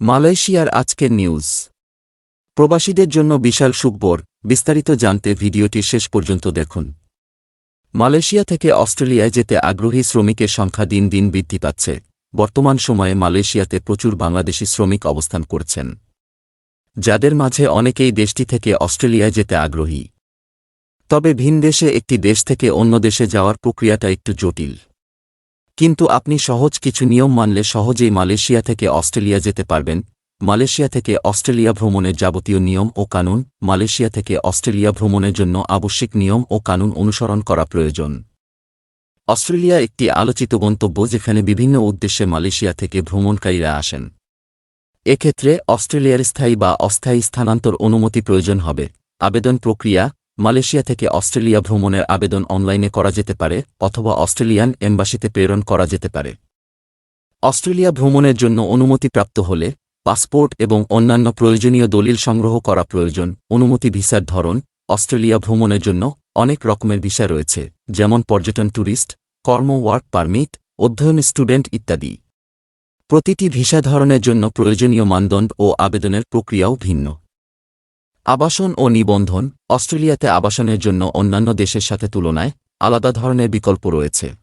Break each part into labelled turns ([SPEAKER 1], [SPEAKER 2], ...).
[SPEAKER 1] মালয়েশিয়ার আজকের নিউজ। প্রবাসীদের জন্য বিশাল সুখবর, বিস্তারিত জানতে ভিডিওটি শেষ পর্যন্ত দেখুন। মালয়েশিয়া থেকে অস্ট্রেলিয়ায় যেতে আগ্রহী শ্রমিকের সংখ্যা দিন দিন বৃদ্ধি পাচ্ছে। বর্তমান সময়ে মালয়েশিয়াতে প্রচুর বাংলাদেশি শ্রমিক অবস্থান করছেন। যাদের মাঝে অনেকেই দেশটি থেকে অস্ট্রেলিয়ায় যেতে আগ্রহী। তবে ভিন দেশে একটি দেশ থেকে অন্য দেশে যাওয়ার প্রক্রিয়াটা একটু জটিল। কিন্তু আপনি সহজ কিছু নিয়ম মানলে সহজেই মালয়েশিয়া থেকে অস্ট্রেলিয়া যেতে পারবেন। মালয়েশিয়া থেকে অস্ট্রেলিয়া ভ্রমণের যাবতীয় নিয়ম ও কানুন, মালয়েশিয়া থেকে অস্ট্রেলিয়া ভ্রমণের জন্য আবশ্যিক নিয়ম ও কানুন অনুসরণ করা প্রয়োজন। অস্ট্রেলিয়া একটি আলোচিত গন্তব্য যেখানে বিভিন্ন উদ্দেশ্যে মালয়েশিয়া থেকে ভ্রমণকারীরা আসেন। এক্ষেত্রে অস্ট্রেলিয়ার স্থায়ী বা অস্থায়ী স্থানান্তর অনুমতি প্রয়োজন হবে। আবেদন প্রক্রিয়া মালয়েশিয়া থেকে অস্ট্রেলিয়া ভ্রমণের আবেদন অনলাইনে করা যেতে পারে অথবা অস্ট্রেলিয়ান এম্বাসিতে প্রেরণ করা যেতে পারে। অস্ট্রেলিয়া ভ্রমণের জন্য অনুমতিপ্রাপ্ত হলে পাসপোর্ট এবং অন্যান্য প্রয়োজনীয় দলিল সংগ্রহ করা প্রয়োজন। অনুমতি ভিসার ধরন, অস্ট্রেলিয়া ভ্রমণের জন্য অনেক রকমের ভিসা রয়েছে, যেমন পর্যটন ট্যুরিস্ট কর্ম ওয়ার্ক পারমিট, অধ্যয়ন স্টুডেন্ট ইত্যাদি। প্রতিটি ভিসা ধরনের জন্য প্রয়োজনীয় মানদণ্ড ও আবেদনের প্রক্রিয়াও ভিন্ন। আবাসন ও নিবন্ধন অস্ট্রেলিয়াতে আবাসনের জন্য অন্যান্য দেশের সাথে তুলনায় আলাদা ধরনের বিকল্প রয়েছে।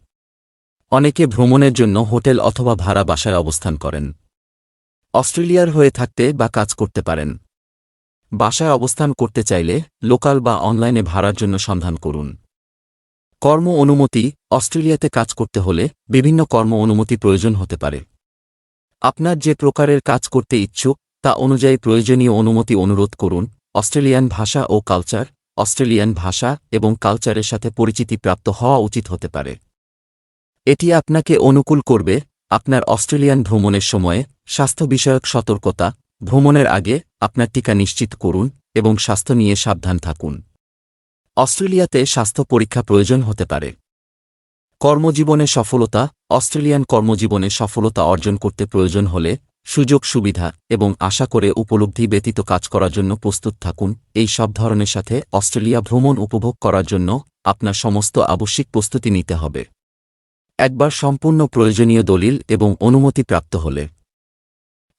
[SPEAKER 1] অনেকে ভ্রমণের জন্য হোটেল অথবা ভাড়া বাসায় অবস্থান করেন। অস্ট্রেলিয়ার হয়ে থাকতে বা কাজ করতে পারেন। বাসায় অবস্থান করতে চাইলে লোকাল বা অনলাইনে ভাড়ার জন্য সন্ধান করুন। কর্ম অনুমতি, অস্ট্রেলিয়াতে কাজ করতে হলে বিভিন্ন কর্ম অনুমতি প্রয়োজন হতে পারে। আপনার যে প্রকারের কাজ করতে ইচ্ছুক, তা অনুযায়ী প্রয়োজনীয় অনুমতি অনুরোধ করুন। অস্ট্রেলিয়ান ভাষা ও কালচার, অস্ট্রেলিয়ান ভাষা এবং কালচারের সাথে পরিচিতি প্রাপ্ত হওয়া উচিত হতে পারে। এটি আপনাকে অনুকূল করবে আপনার অস্ট্রেলিয়ান ভ্রমণের সময়ে স্বাস্থ্য বিষয়ক সতর্কতা, ভ্রমণের আগে আপনার টিকা নিশ্চিত করুন এবং স্বাস্থ্য নিয়ে সাবধান থাকুন। অস্ট্রেলিয়াতে স্বাস্থ্য পরীক্ষা প্রয়োজন হতে পারে। কর্মজীবনে সফলতা, অস্ট্রেলিয়ান কর্মজীবনে সফলতা অর্জন করতে প্রয়োজন হলে সুযোগ, সুবিধা এবং আশা করে উপলব্ধি ব্যতীত কাজ করার জন্য প্রস্তুত থাকুন। এই সব ধরনের সাথে অস্ট্রেলিয়া ভ্রমণ উপভোগ করার জন্য আপনার সমস্ত আবশ্যিক প্রস্তুতি নিতে হবে। একবার সম্পূর্ণ প্রয়োজনীয় দলিল এবং অনুমতি প্রাপ্ত হলে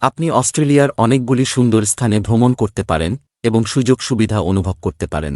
[SPEAKER 1] আপনি অস্ট্রেলিয়ার অনেকগুলি সুন্দর স্থানে ভ্রমণ করতে পারেন এবং সুযোগ সুবিধা অনুভব করতে পারেন।